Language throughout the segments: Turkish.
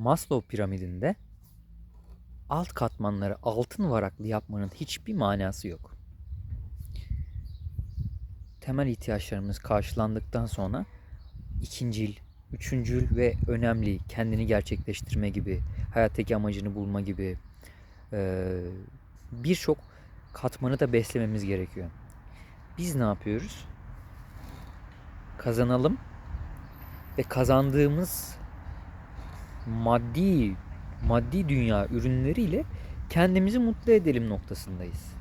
Maslow piramidinde alt katmanları altın varaklı yapmanın hiçbir manası yok. Temel ihtiyaçlarımız karşılandıktan sonra ikincil, üçüncül ve önemli kendini gerçekleştirme gibi, hayattaki amacını bulma gibi eee, birçok katmanı da beslememiz gerekiyor. Biz ne yapıyoruz? Kazanalım ve kazandığımız maddi maddi dünya ürünleriyle kendimizi mutlu edelim noktasındayız.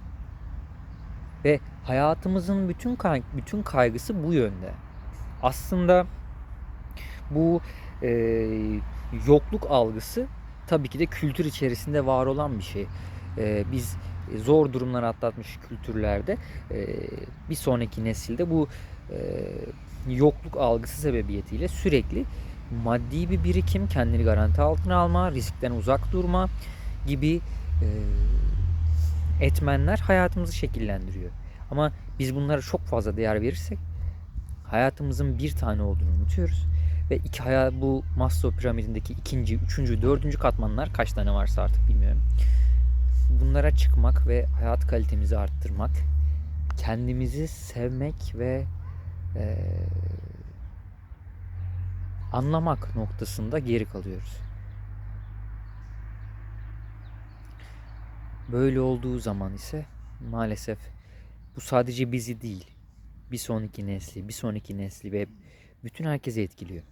Ve hayatımızın bütün kay- bütün kaygısı bu yönde. Aslında bu e, yokluk algısı tabii ki de kültür içerisinde var olan bir şey. E, biz zor durumlar atlatmış kültürlerde e, bir sonraki nesilde bu e, yokluk algısı sebebiyetiyle sürekli maddi bir birikim, kendini garanti altına alma, riskten uzak durma gibi e, etmenler hayatımızı şekillendiriyor. Ama biz bunlara çok fazla değer verirsek hayatımızın bir tane olduğunu unutuyoruz. Ve iki hayat, bu Maslow piramidindeki ikinci, üçüncü, dördüncü katmanlar kaç tane varsa artık bilmiyorum. Bunlara çıkmak ve hayat kalitemizi arttırmak, kendimizi sevmek ve eee anlamak noktasında geri kalıyoruz. Böyle olduğu zaman ise maalesef bu sadece bizi değil, bir sonraki nesli, bir sonraki nesli ve bütün herkesi etkiliyor.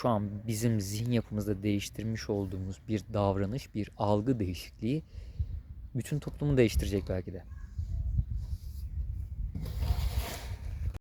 Şu an bizim zihin yapımızda değiştirmiş olduğumuz bir davranış, bir algı değişikliği bütün toplumu değiştirecek belki de.